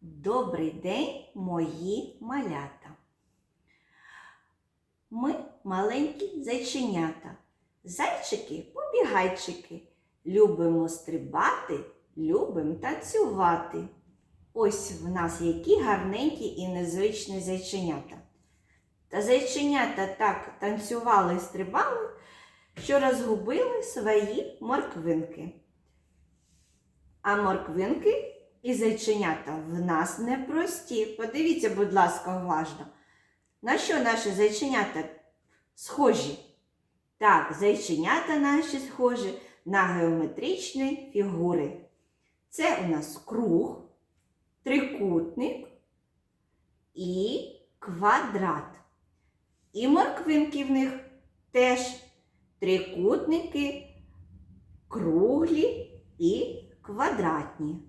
Добрий день, мої малята. Ми маленькі зайченята, зайчики побігайчики. Любимо стрибати, любимо танцювати. Ось в нас які гарненькі і незвичні зайченята. Та зайченята так танцювали і стрибали, що розгубили свої морквинки. А морквинки і зайченята в нас непрості. Подивіться, будь ласка, уважно. На що наші зайченята схожі? Так, зайченята наші схожі на геометричні фігури. Це у нас круг, трикутник і квадрат. І морквинки в них теж трикутники, круглі і квадратні.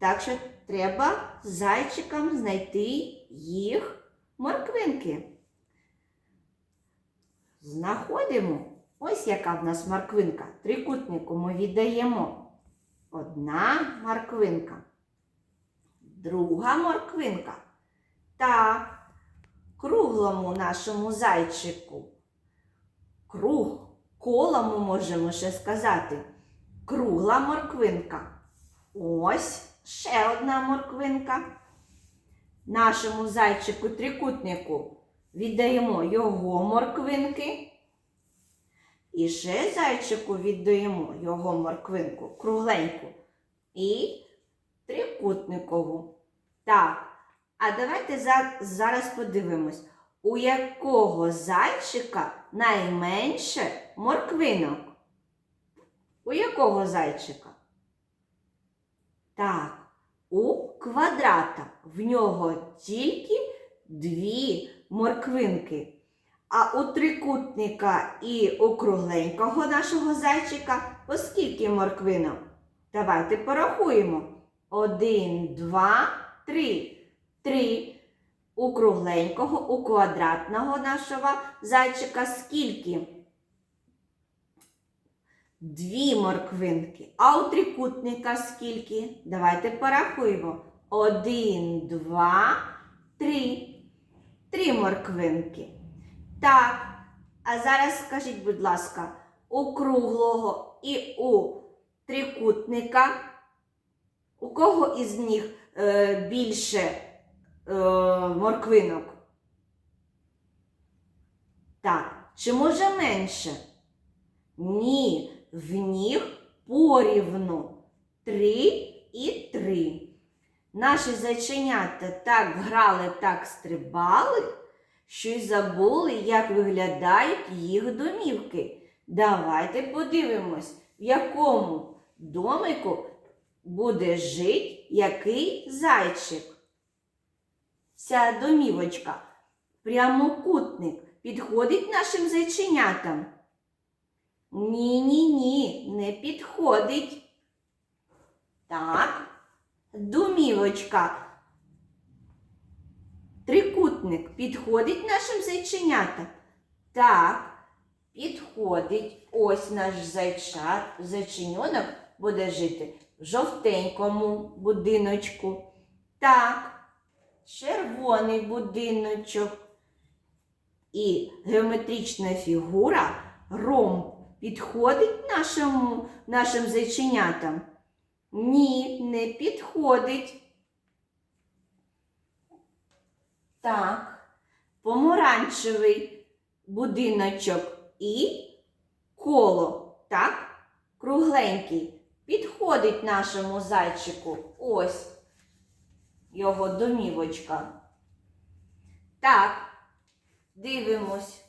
Так що треба зайчикам знайти їх морквинки. Знаходимо. Ось яка в нас морквинка. Трикутнику ми віддаємо. Одна морквинка. Друга морквинка. Так, круглому нашому зайчику. Круг, коло ми можемо ще сказати. Кругла морквинка. Ось ще одна морквинка. Нашому зайчику трикутнику віддаємо його морквинки. І ще зайчику віддаємо його морквинку кругленьку і трикутникову. Так, а давайте зараз подивимось, у якого зайчика найменше морквинок. У якого зайчика? Так, у квадрата. В нього тільки дві морквинки. А у трикутника і у кругленького нашого зайчика по скільки морквинок? Давайте порахуємо. Один, два, три. Три. У кругленького, у квадратного нашого зайчика скільки? Дві морквинки. А у трикутника скільки? Давайте порахуємо. Один, два, три. Три морквинки. Так. А зараз скажіть, будь ласка, у круглого і у трикутника, у кого із них е, більше е, морквинок? Так. Чи може менше? Ні, в них порівну. Три і три. Наші зайченята так грали, так стрибали, що й забули, як виглядають їх домівки. Давайте подивимось, в якому домику буде жити який зайчик. Ця домівочка, прямокутник, підходить нашим зайченятам. Ні, ні, ні, не підходить. Так, домівочка. Трикутник підходить нашим зайченятам? Так, підходить. Ось наш зайчат, зайченьонок буде жити в жовтенькому будиночку. Так, червоний будиночок. І геометрична фігура ромб підходить нашому, нашим зайченятам? Ні, не підходить. Так, помаранчевий будиночок і коло, так, кругленький. Підходить нашому зайчику. Ось його домівочка. Так, дивимось.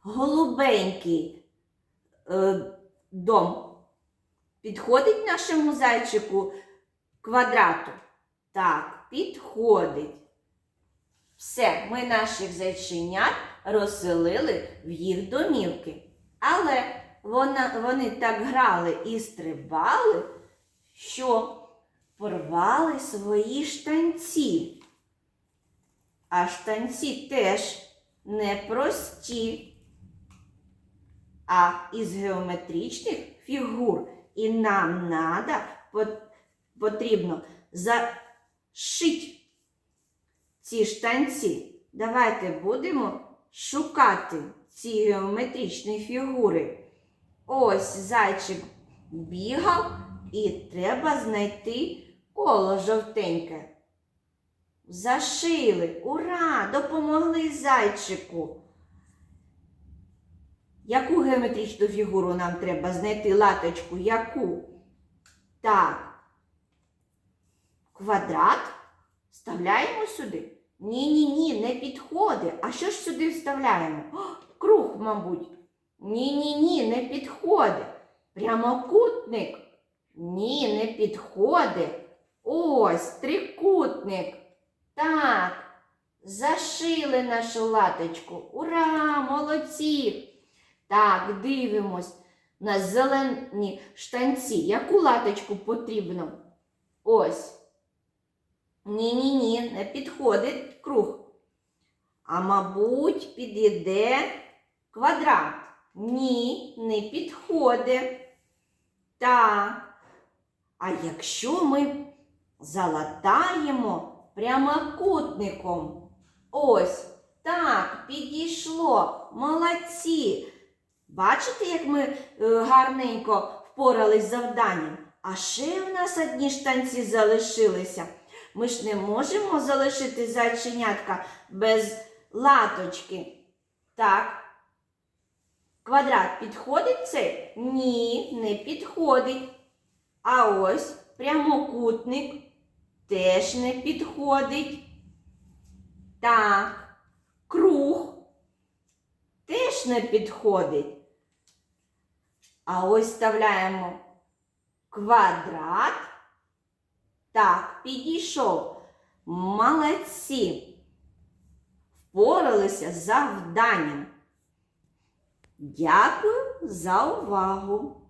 Голубенький е, дом підходить нашому зайчику квадрату? Так, підходить. Все, ми наших зайченят розселили в їх домівки. Але вона, вони так грали і стрибали, що порвали свої штанці. А штанці теж непрості. А із геометричних фігур і нам надо, потрібно за, шить ці штанці. Давайте будемо шукати ці геометричні фігури. Ось зайчик бігав і треба знайти коло жовтеньке. Зашили. Ура! Допомогли зайчику. Яку геометричну фігуру нам треба знайти латочку? Яку? Так. Квадрат вставляємо сюди. Ні, ні, ні, не підходить. А що ж сюди вставляємо? О, круг, мабуть. Ні, ні, ні, не підходить. Прямокутник. Ні, не підходить. Ось трикутник. Так, зашили нашу латочку. Ура! Молодці! Так, дивимось на зелені штанці. Яку латочку потрібно? Ось. Ні-ні-ні, не підходить круг. А мабуть, підійде квадрат. Ні, не підходить. Так. А якщо ми залатаємо прямокутником? Ось, так, підійшло. Молодці. Бачите, як ми е, гарненько впорались з завданням? А ще в нас одні штанці залишилися. Ми ж не можемо залишити зайченятка без латочки. Так. Квадрат підходить цей? Ні, не підходить. А ось прямокутник теж не підходить. Так, круг теж не підходить. А ось вставляємо квадрат. Так, підійшов. Молодці. Впоралися з завданням. Дякую за увагу.